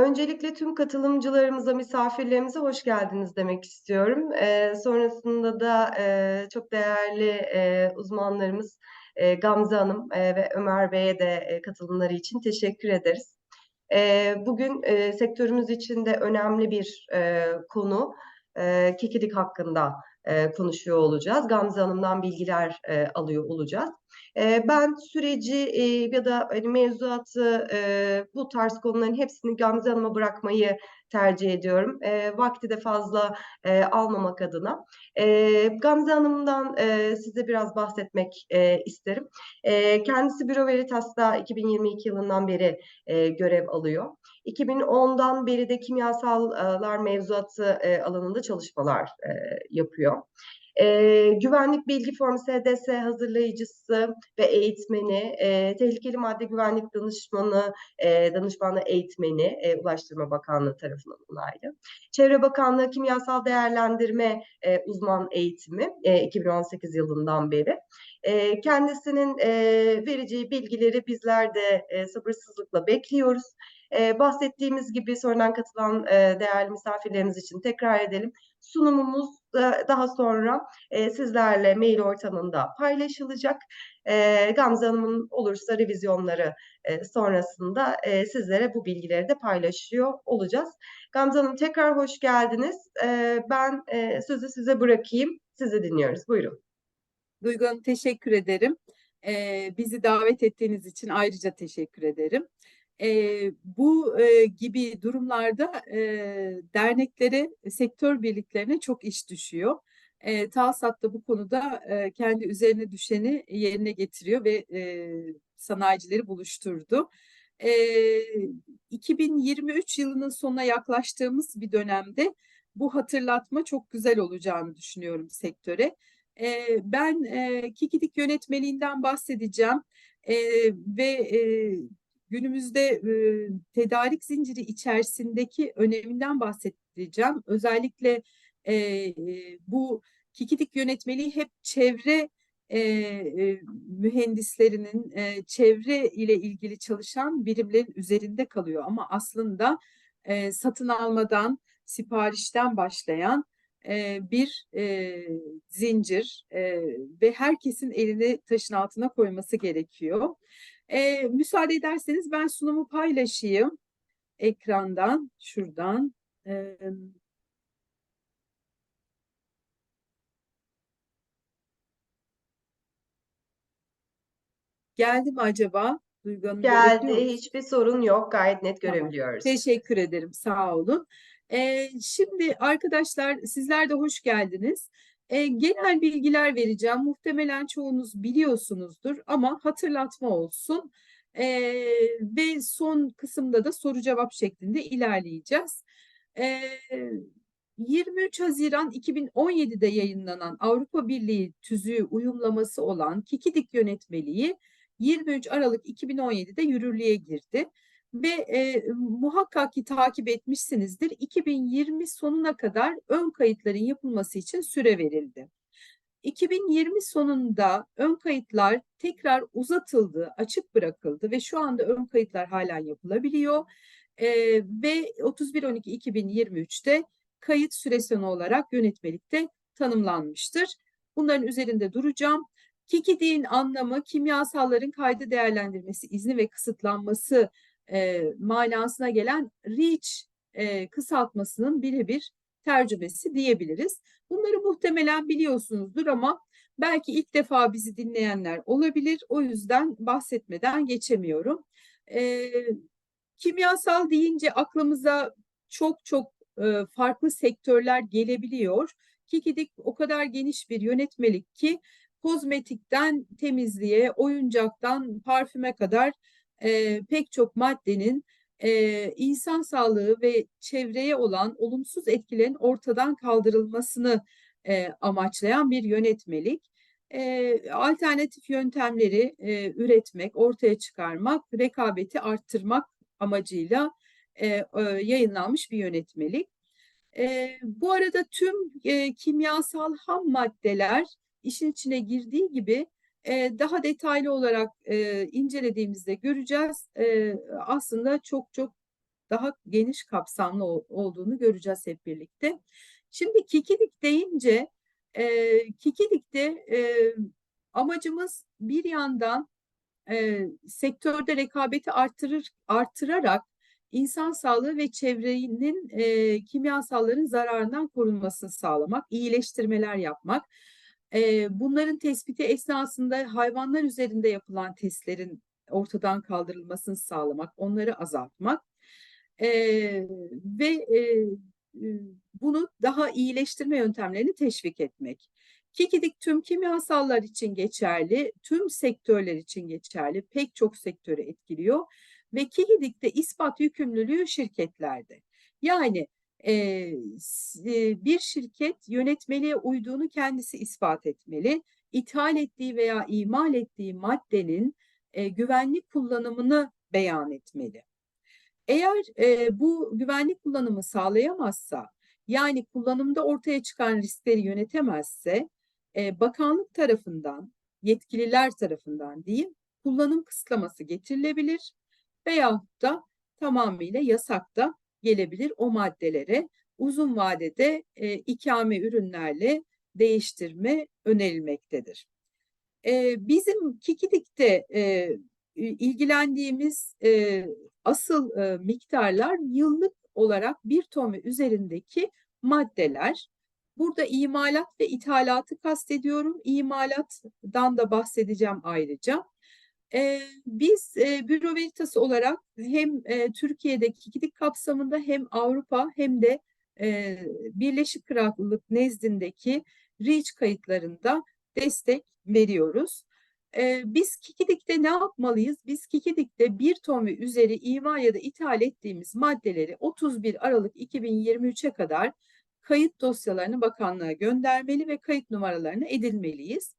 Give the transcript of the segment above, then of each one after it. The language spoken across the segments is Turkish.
Öncelikle tüm katılımcılarımıza, misafirlerimize hoş geldiniz demek istiyorum. Eee, sonrasında da eee, çok değerli eee, uzmanlarımız eee, Gamze Hanım eee, ve Ömer Bey'e de eee, katılımları için teşekkür ederiz. Eee, bugün eee, sektörümüz için de önemli bir eee, konu eee, kekidik hakkında eee, konuşuyor olacağız. Gamze Hanım'dan bilgiler eee, alıyor olacağız. Ben süreci ya da hani mevzuatı bu tarz konuların hepsini Gamze Hanım'a bırakmayı tercih ediyorum. Vakti de fazla almamak adına. Gamze Hanım'dan size biraz bahsetmek isterim. Kendisi Büro Veritas'ta 2022 yılından beri görev alıyor. 2010'dan beri de kimyasallar mevzuatı alanında çalışmalar yapıyor. Eee, güvenlik bilgi formu SDS hazırlayıcısı ve eğitmeni, eee, tehlikeli madde güvenlik danışmanı, eee, danışmanlığı eğitmeni eee, Ulaştırma Bakanlığı tarafından onaylı. Çevre Bakanlığı kimyasal değerlendirme eee, uzman eğitimi eee, 2018 yılından beri. Eee, kendisinin eee, vereceği bilgileri bizler de eee, sabırsızlıkla bekliyoruz. Eee, bahsettiğimiz gibi sonradan katılan eee, değerli misafirlerimiz için tekrar edelim. Sunumumuz da daha sonra eee, sizlerle mail ortamında paylaşılacak. Eee, Gamze Hanım'ın olursa revizyonları sonrasında sizlere bu bilgileri de paylaşıyor olacağız. Gamze Hanım tekrar hoş geldiniz. Ben sözü size bırakayım. Sizi dinliyoruz. Buyurun. Duygu Hanım teşekkür ederim. Bizi davet ettiğiniz için ayrıca teşekkür ederim. Ee, bu e, gibi durumlarda e, derneklere, sektör birliklerine çok iş düşüyor. E, TASAT da bu konuda e, kendi üzerine düşeni yerine getiriyor ve e, sanayicileri buluşturdu. E, 2023 yılının sonuna yaklaştığımız bir dönemde bu hatırlatma çok güzel olacağını düşünüyorum sektöre. E, ben e, Kikidik yönetmeliğinden bahsedeceğim e, ve e, günümüzde e, tedarik zinciri içerisindeki öneminden bahsedeceğim. Özellikle e, bu Kikidik yönetmeliği hep çevre e, e, mühendislerinin e, çevre ile ilgili çalışan birimlerin üzerinde kalıyor. Ama aslında e, satın almadan, siparişten başlayan bir e, zincir e, ve herkesin elini taşın altına koyması gerekiyor. E, müsaade ederseniz ben sunumu paylaşayım ekrandan, şuradan. E, geldi mi acaba? Duygu Hanım Geldi. Hiçbir sorun yok. Gayet net Tamam. görebiliyoruz. Teşekkür ederim, sağ olun. Ee, şimdi arkadaşlar sizler de hoş geldiniz. Ee, genel bilgiler vereceğim. Muhtemelen çoğunuz biliyorsunuzdur ama hatırlatma olsun. Ee, ve son kısımda da soru cevap şeklinde ilerleyeceğiz. Ee, 23 Haziran 2017'de yayınlanan Avrupa Birliği tüzüğü uyumlaması olan Kikidik yönetmeliği 23 Aralık 2017'de yürürlüğe girdi ve e, muhakkak ki takip etmişsinizdir. 2020 sonuna kadar ön kayıtların yapılması için süre verildi. 2020 sonunda ön kayıtlar tekrar uzatıldı, açık bırakıldı ve şu anda ön kayıtlar halen yapılabiliyor. E, ve 31.12.2023'te kayıt süre sonu olarak yönetmelikte tanımlanmıştır. Bunların üzerinde duracağım. KİKİDİ'nin anlamı kimyasalların kaydı değerlendirmesi, izni ve kısıtlanması e, manasına gelen REACH e, kısaltmasının birebir tercümesi diyebiliriz. Bunları muhtemelen biliyorsunuzdur ama belki ilk defa bizi dinleyenler olabilir. O yüzden bahsetmeden geçemiyorum. E, kimyasal deyince aklımıza çok çok e, farklı sektörler gelebiliyor. Kikidik o kadar geniş bir yönetmelik ki kozmetikten temizliğe, oyuncaktan parfüme kadar e, pek çok maddenin e, insan sağlığı ve çevreye olan olumsuz etkilerin ortadan kaldırılmasını e, amaçlayan bir yönetmelik. E, alternatif yöntemleri e, üretmek, ortaya çıkarmak, rekabeti arttırmak amacıyla e, e, yayınlanmış bir yönetmelik. E, bu arada tüm e, kimyasal ham maddeler işin içine girdiği gibi daha detaylı olarak incelediğimizde göreceğiz. Aslında çok çok daha geniş kapsamlı ol- olduğunu göreceğiz hep birlikte. Şimdi kikidik deyince e, kikidikte e, amacımız bir yandan sektörde rekabeti arttırır arttırarak insan sağlığı ve çevrenin e, kimyasalların zararından korunmasını sağlamak, iyileştirmeler yapmak. E, bunların tespiti esnasında hayvanlar üzerinde yapılan testlerin ortadan kaldırılmasını sağlamak, onları azaltmak e, ve e, bunu daha iyileştirme yöntemlerini teşvik etmek. Kikidik tüm kimyasallar için geçerli, tüm sektörler için geçerli, pek çok sektörü etkiliyor ve Kikidik'te ispat yükümlülüğü şirketlerde. Yani e, bir şirket yönetmeliğe uyduğunu kendisi ispat etmeli. İthal ettiği veya imal ettiği maddenin e, güvenlik kullanımını beyan etmeli. Eğer e, bu güvenlik kullanımı sağlayamazsa, yani kullanımda ortaya çıkan riskleri yönetemezse, e, bakanlık tarafından, yetkililer tarafından diyeyim, kullanım kısıtlaması getirilebilir veyahut da tamamıyla yasak da gelebilir o maddelere. Uzun vadede e, ikame ürünlerle değiştirme önerilmektedir. E, bizim Kikidik'te e, ilgilendiğimiz e, asıl e, miktarlar yıllık olarak bir ton ve üzerindeki maddeler. Burada imalat ve ithalatı kastediyorum. İmalattan da bahsedeceğim ayrıca. E, biz e, Büro Veritas olarak hem e, Türkiye'deki Kikidik kapsamında hem Avrupa hem de e, Birleşik Krallık nezdindeki REACH kayıtlarında destek veriyoruz. Ee, biz Kikidik'te ne yapmalıyız? Biz Kikidik'te bir ton ve üzeri imal ya da ithal ettiğimiz maddeleri 31 Aralık 2023'e kadar kayıt dosyalarını bakanlığa göndermeli ve kayıt numaralarını edinmeliyiz.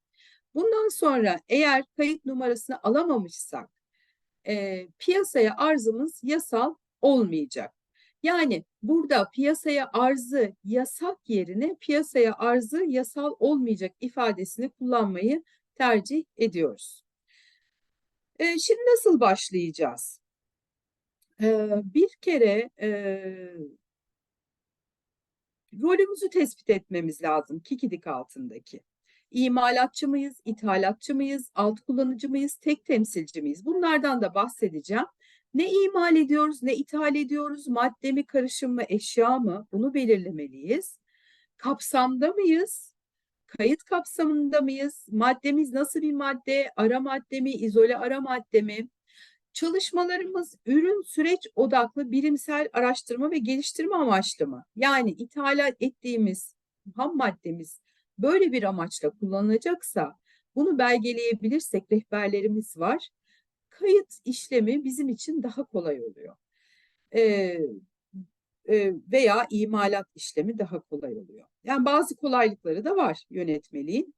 Bundan sonra eğer kayıt numarasını alamamışsak e, piyasaya arzımız yasal olmayacak. Yani burada piyasaya arzı yasak yerine piyasaya arzı yasal olmayacak ifadesini kullanmayı tercih ediyoruz. E, şimdi nasıl başlayacağız? E, bir kere e, rolümüzü tespit etmemiz lazım Kikidik altındaki. İmalatçı mıyız, ithalatçı mıyız, alt kullanıcı mıyız, tek temsilci miyiz? Bunlardan da bahsedeceğim. Ne imal ediyoruz, ne ithal ediyoruz, madde mi, karışım mı, eşya mı? Bunu belirlemeliyiz. Kapsamda mıyız? Kayıt kapsamında mıyız? Maddemiz nasıl bir madde? Ara madde mi, izole ara madde mi? Çalışmalarımız ürün süreç odaklı bilimsel araştırma ve geliştirme amaçlı mı? Yani ithal ettiğimiz ham maddemiz böyle bir amaçla kullanılacaksa bunu belgeleyebilirsek rehberlerimiz var. Kayıt işlemi bizim için daha kolay oluyor. Ee, e, veya imalat işlemi daha kolay oluyor. Yani bazı kolaylıkları da var yönetmeliğin.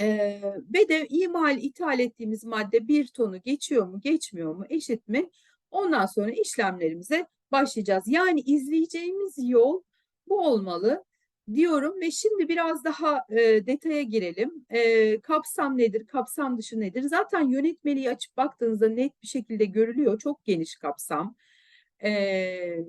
Ee, ve de imal, ithal ettiğimiz madde bir tonu geçiyor mu, geçmiyor mu, eşit mi? Ondan sonra işlemlerimize başlayacağız. Yani izleyeceğimiz yol bu olmalı diyorum ve şimdi biraz daha e, detaya girelim. E, kapsam nedir, kapsam dışı nedir? Zaten yönetmeliği açıp baktığınızda net bir şekilde görülüyor. Çok geniş kapsam. E,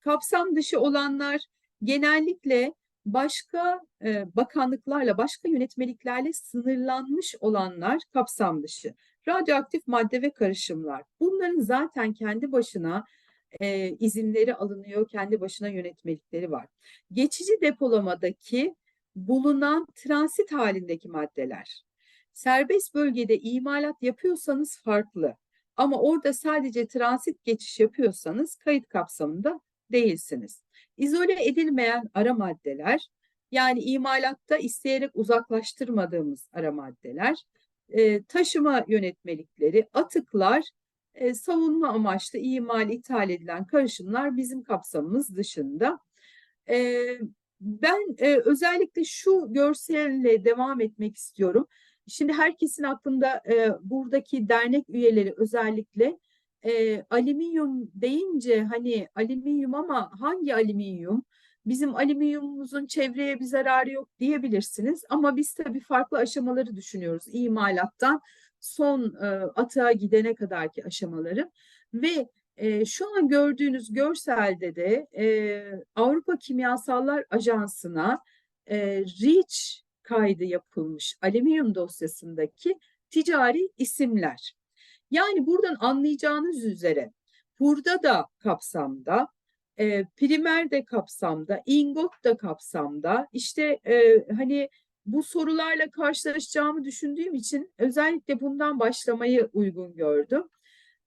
kapsam dışı olanlar genellikle başka e, bakanlıklarla, başka yönetmeliklerle sınırlanmış olanlar kapsam dışı. Radyoaktif madde ve karışımlar. Bunların zaten kendi başına e, izinleri alınıyor, kendi başına yönetmelikleri var. Geçici depolamadaki bulunan transit halindeki maddeler. Serbest bölgede imalat yapıyorsanız farklı. Ama orada sadece transit geçiş yapıyorsanız kayıt kapsamında değilsiniz. İzole edilmeyen ara maddeler, yani imalatta isteyerek uzaklaştırmadığımız ara maddeler, e, taşıma yönetmelikleri, atıklar, e, savunma amaçlı imal, ithal edilen karışımlar bizim kapsamımız dışında. E, ben e, özellikle şu görselle devam etmek istiyorum. Şimdi herkesin aklında e, buradaki dernek üyeleri özellikle e, alüminyum deyince hani alüminyum ama hangi alüminyum? Bizim alüminyumumuzun çevreye bir zararı yok diyebilirsiniz ama biz tabii farklı aşamaları düşünüyoruz imalattan son e, atığa gidene kadarki aşamaları ve E, şu an gördüğünüz görselde de e, Avrupa Kimyasallar Ajansı'na e, REACH kaydı yapılmış alüminyum dosyasındaki ticari isimler. Yani buradan anlayacağınız üzere burada da kapsamda, e, primer de kapsamda, ingot da kapsamda. İşte e, hani bu sorularla karşılaşacağımı düşündüğüm için özellikle bundan başlamayı uygun gördüm.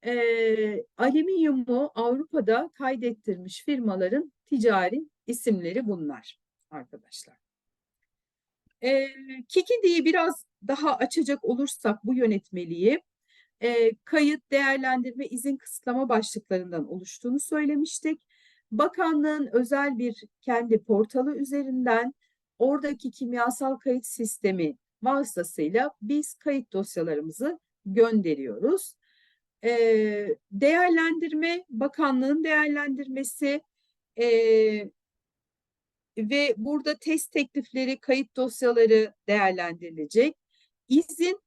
E, alüminyumu Avrupa'da kaydettirmiş firmaların ticari isimleri bunlar arkadaşlar. E, Kikindi'yi biraz daha açacak olursak bu yönetmeliği e, kayıt, değerlendirme, izin kısıtlama başlıklarından oluştuğunu söylemiştik. Bakanlığın özel bir kendi portalı üzerinden oradaki kimyasal kayıt sistemi vasıtasıyla biz kayıt dosyalarımızı gönderiyoruz. E, değerlendirme, bakanlığın değerlendirmesi e, ve burada test teklifleri, kayıt dosyaları değerlendirilecek. İzin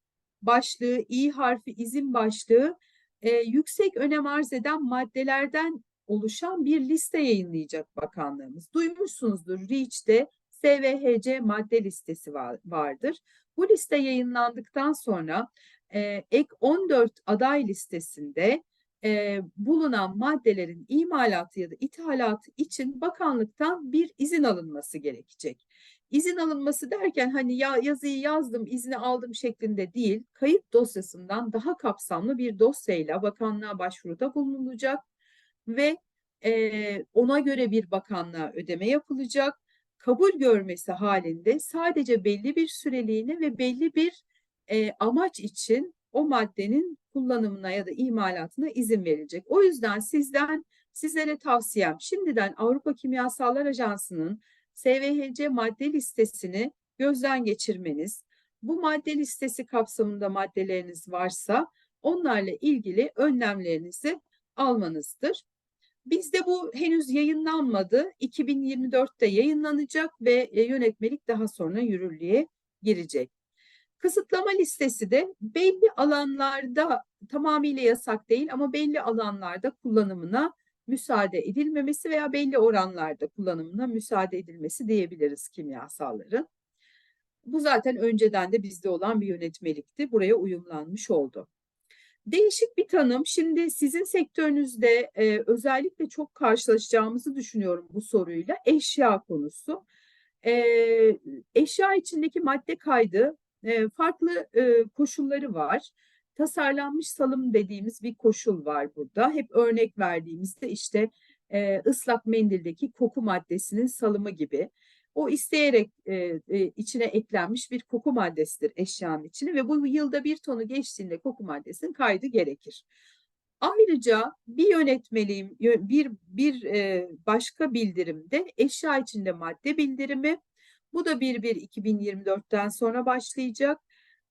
başlığı, İ harfi izin başlığı e, yüksek önem arz eden maddelerden oluşan bir liste yayınlayacak bakanlığımız. Duymuşsunuzdur REACH'te SVHC madde listesi var, vardır. Bu liste yayınlandıktan sonra e, ek 14 aday listesinde e, bulunan maddelerin imalatı ya da ithalatı için bakanlıktan bir izin alınması gerekecek. İzin alınması derken hani ya yazıyı yazdım, izni aldım şeklinde değil, kayıt dosyasından daha kapsamlı bir dosyayla bakanlığa başvuruda bulunulacak ve e, ona göre bir bakanlığa ödeme yapılacak. Kabul görmesi halinde sadece belli bir süreliğine ve belli bir e, amaç için o maddenin kullanımına ya da imalatına izin verilecek. O yüzden sizden sizlere tavsiyem şimdiden Avrupa Kimyasallar Ajansı'nın SVHC madde listesini gözden geçirmeniz, bu madde listesi kapsamında maddeleriniz varsa onlarla ilgili önlemlerinizi almanızdır. Bizde bu henüz yayınlanmadı. 2024'te yayınlanacak ve e, yönetmelik daha sonra yürürlüğe girecek. Kısıtlama listesi de belli alanlarda tamamıyla yasak değil ama belli alanlarda kullanımına müsaade edilmemesi veya belli oranlarda kullanımına müsaade edilmesi diyebiliriz kimyasalların. Bu zaten önceden de bizde olan bir yönetmelikti. Buraya uyumlanmış oldu. Değişik bir tanım. Şimdi sizin sektörünüzde e, özellikle çok karşılaşacağımızı düşünüyorum bu soruyla. Eşya konusu. E, eşya içindeki madde kaydı e, farklı e, koşulları var tasarlanmış salım dediğimiz bir koşul var burada. Hep örnek verdiğimizde işte e, ıslak mendildeki koku maddesinin salımı gibi. O isteyerek e, e, içine eklenmiş bir koku maddesidir eşyanın içine ve bu yılda bir tonu geçtiğinde koku maddesinin kaydı gerekir. Ayrıca bir yönetmeliğim, bir, bir e, başka bildirimde eşya içinde madde bildirimi, bu da 1-1-2024'ten sonra başlayacak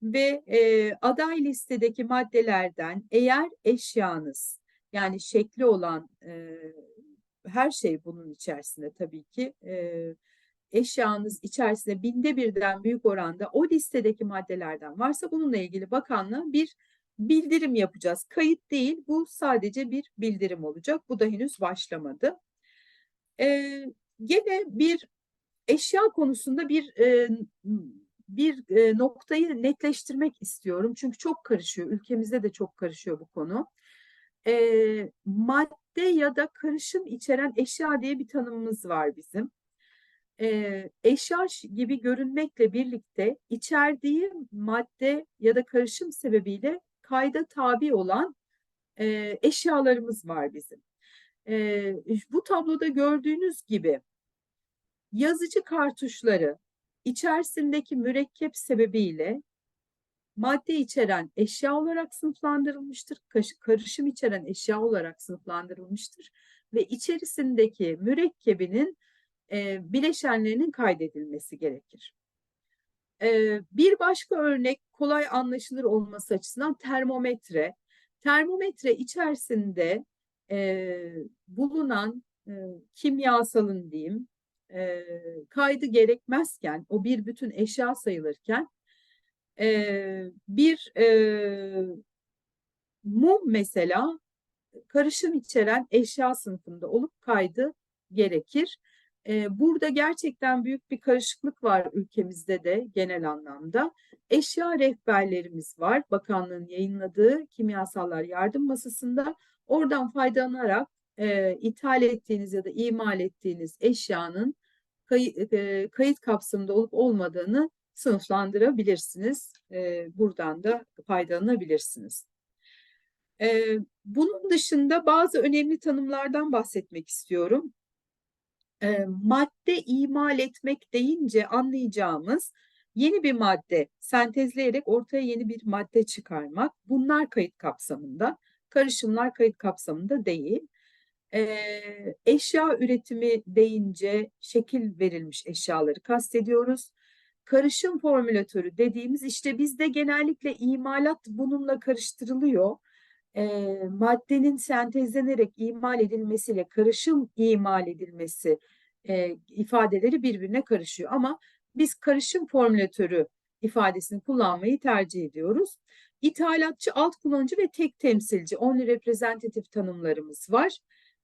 ve e, aday listedeki maddelerden eğer eşyanız yani şekli olan e, her şey bunun içerisinde tabii ki e, eşyanız içerisinde binde birden büyük oranda o listedeki maddelerden varsa bununla ilgili bakanlığa bir bildirim yapacağız. Kayıt değil bu sadece bir bildirim olacak. Bu da henüz başlamadı. Ee, gene bir eşya konusunda bir e, bir e, noktayı netleştirmek istiyorum. Çünkü çok karışıyor. Ülkemizde de çok karışıyor bu konu. E, madde ya da karışım içeren eşya diye bir tanımımız var bizim. E, eşya gibi görünmekle birlikte içerdiği madde ya da karışım sebebiyle kayda tabi olan e, eşyalarımız var bizim. E, bu tabloda gördüğünüz gibi yazıcı kartuşları, içerisindeki mürekkep sebebiyle madde içeren eşya olarak sınıflandırılmıştır, karışım içeren eşya olarak sınıflandırılmıştır ve içerisindeki mürekkebinin bileşenlerinin kaydedilmesi gerekir. Bir başka örnek kolay anlaşılır olması açısından termometre. Termometre içerisinde bulunan kimyasalın diyeyim kaydı gerekmezken, o bir bütün eşya sayılırken bir mum mesela karışım içeren eşya sınıfında olup kaydı gerekir. E, burada gerçekten büyük bir karışıklık var ülkemizde de genel anlamda. Eşya rehberlerimiz var. Bakanlığın yayınladığı kimyasallar yardım masasında. Oradan faydalanarak e, ithal ettiğiniz ya da imal ettiğiniz eşyanın kay, e, kayıt kapsamında olup olmadığını sınıflandırabilirsiniz. E, buradan da faydalanabilirsiniz. E, bunun dışında bazı önemli tanımlardan bahsetmek istiyorum. E, madde imal etmek deyince anlayacağımız yeni bir madde sentezleyerek ortaya yeni bir madde çıkarmak. Bunlar kayıt kapsamında, karışımlar kayıt kapsamında değil. E, eşya üretimi deyince şekil verilmiş eşyaları kastediyoruz. Karışım formülatörü dediğimiz işte bizde genellikle imalat bununla karıştırılıyor. E, maddenin sentezlenerek imal edilmesiyle karışım imal edilmesi e, ifadeleri birbirine karışıyor. Ama biz karışım formülatörü ifadesini kullanmayı tercih ediyoruz. İthalatçı, alt kullanıcı ve tek temsilci, only representative tanımlarımız var.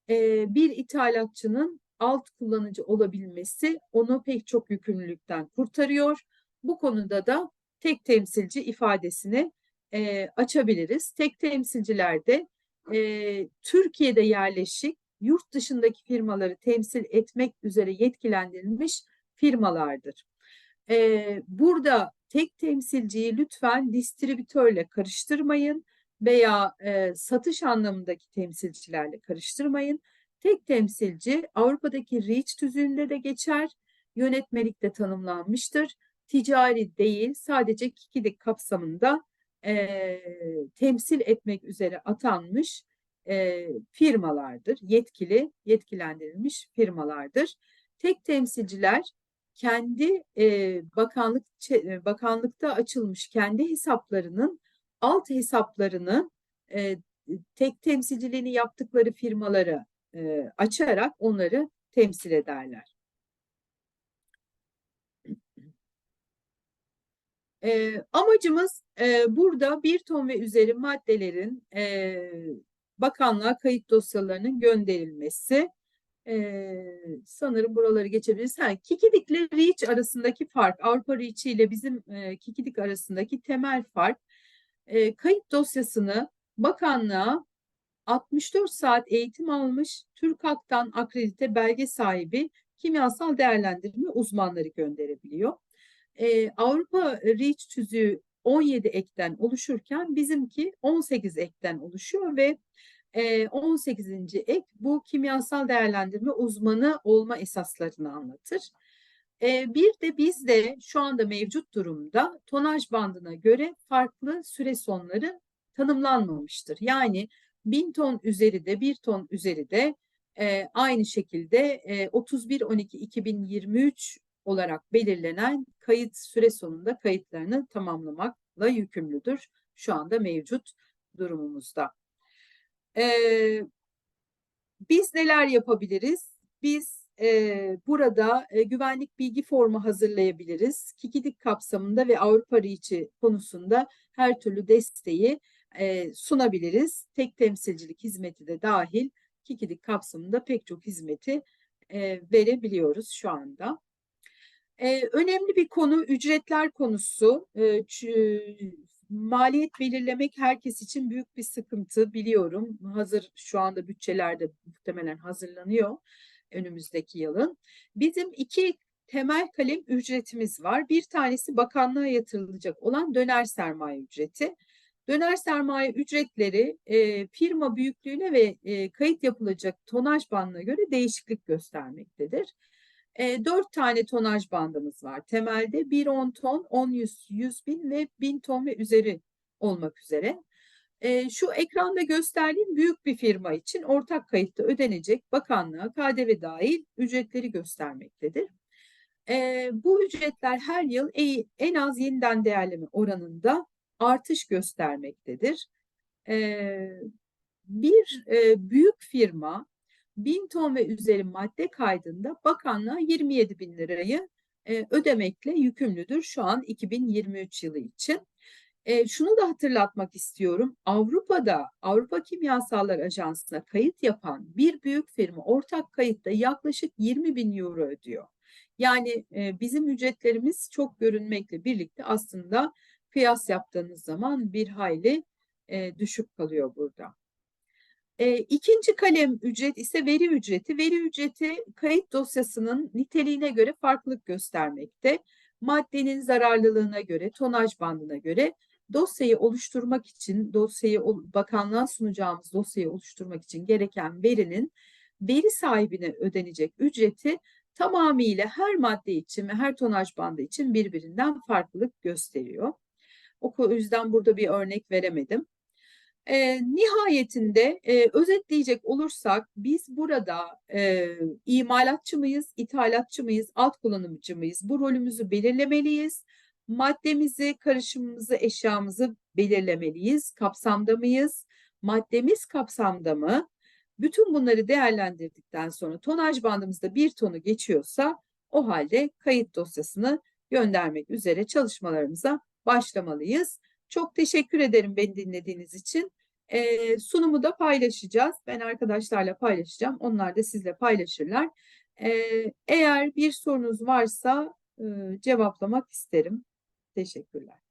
E, bir ithalatçının alt kullanıcı olabilmesi onu pek çok yükümlülükten kurtarıyor. Bu konuda da tek temsilci ifadesini e, açabiliriz. Tek temsilcilerde e, Türkiye'de yerleşik yurt dışındaki firmaları temsil etmek üzere yetkilendirilmiş firmalardır. E, burada tek temsilciyi lütfen distribütörle karıştırmayın veya e, satış anlamındaki temsilcilerle karıştırmayın. Tek temsilci Avrupa'daki REACH tüzüğünde de geçer, yönetmelikte tanımlanmıştır. Ticari değil, sadece kikilik kapsamında e, temsil etmek üzere atanmış e, firmalardır. Yetkili, yetkilendirilmiş firmalardır. Tek temsilciler kendi e, bakanlık bakanlıkta açılmış kendi hesaplarının alt hesaplarını e, tek temsilciliğini yaptıkları firmalara e, açarak onları temsil ederler. E, amacımız e, burada bir ton ve üzeri maddelerin e, bakanlığa kayıt dosyalarının gönderilmesi. Ee, sanırım buraları geçebiliriz. Ha, Kikidik REACH arasındaki fark, Avrupa REACH ile bizim e, Kikidik arasındaki temel fark, e, kayıt dosyasını bakanlığa 64 saat eğitim almış, TÜRKAK'tan akredite belge sahibi kimyasal değerlendirme uzmanları gönderebiliyor. Ee, Avrupa REACH tüzüğü 17 ekten oluşurken bizimki 18 ekten oluşuyor ve 18. ek bu kimyasal değerlendirme uzmanı olma esaslarını anlatır. Bir de bizde şu anda mevcut durumda tonaj bandına göre farklı süre sonları tanımlanmamıştır. Yani 1000 ton üzeri de 1 ton üzeri de aynı şekilde 31-12-2023 olarak belirlenen kayıt süre sonunda kayıtlarını tamamlamakla yükümlüdür şu anda mevcut durumumuzda. Ee, biz neler yapabiliriz? Biz e, burada e, güvenlik bilgi formu hazırlayabiliriz. Kikidik kapsamında ve Avrupa REACH'i konusunda her türlü desteği e, sunabiliriz. Tek temsilcilik hizmeti de dahil Kikidik kapsamında pek çok hizmeti e, verebiliyoruz şu anda. Ee, önemli bir konu ücretler konusu. Ee, maliyet belirlemek herkes için büyük bir sıkıntı biliyorum. Hazır şu anda bütçelerde muhtemelen hazırlanıyor önümüzdeki yılın. Bizim iki temel kalem ücretimiz var. Bir tanesi bakanlığa yatırılacak olan döner sermaye ücreti. Döner sermaye ücretleri e, firma büyüklüğüne ve e, kayıt yapılacak tonaj bandına göre değişiklik göstermektedir. E, 4 tane tonaj bandımız var. Temelde 1 10 ton, 10 100, 100 bin ve 1000 ton ve üzeri olmak üzere. E, şu ekranda gösterdiğim büyük bir firma için ortak kayıtta ödenecek bakanlığa KDV dahil ücretleri göstermektedir. E, bu ücretler her yıl en az yeniden değerleme oranında artış göstermektedir. E, bir e, büyük firma 1000 ton ve üzeri madde kaydında bakanlığa 27 bin lirayı e, ödemekle yükümlüdür şu an 2023 yılı için. E, şunu da hatırlatmak istiyorum. Avrupa'da Avrupa Kimyasallar Ajansı'na kayıt yapan bir büyük firma ortak kayıtta yaklaşık 20 bin euro ödüyor. Yani e, bizim ücretlerimiz çok görünmekle birlikte aslında kıyas yaptığınız zaman bir hayli e, düşük kalıyor burada. E, ikinci kalem ücret ise veri ücreti. Veri ücreti kayıt dosyasının niteliğine göre farklılık göstermekte. Maddenin zararlılığına göre, tonaj bandına göre dosyayı oluşturmak için, dosyayı bakanlığa sunacağımız dosyayı oluşturmak için gereken verinin veri sahibine ödenecek ücreti tamamıyla her madde için ve her tonaj bandı için birbirinden farklılık gösteriyor. O yüzden burada bir örnek veremedim. E, nihayetinde e, özetleyecek olursak biz burada e, imalatçı mıyız, ithalatçı mıyız, alt kullanımcı mıyız? Bu rolümüzü belirlemeliyiz. Maddemizi, karışımımızı, eşyamızı belirlemeliyiz. Kapsamda mıyız? Maddemiz kapsamda mı? Bütün bunları değerlendirdikten sonra tonaj bandımızda bir tonu geçiyorsa o halde kayıt dosyasını göndermek üzere çalışmalarımıza başlamalıyız. Çok teşekkür ederim beni dinlediğiniz için. Ee, sunumu da paylaşacağız. Ben arkadaşlarla paylaşacağım. Onlar da sizle paylaşırlar. Ee, eğer bir sorunuz varsa e, cevaplamak isterim. Teşekkürler.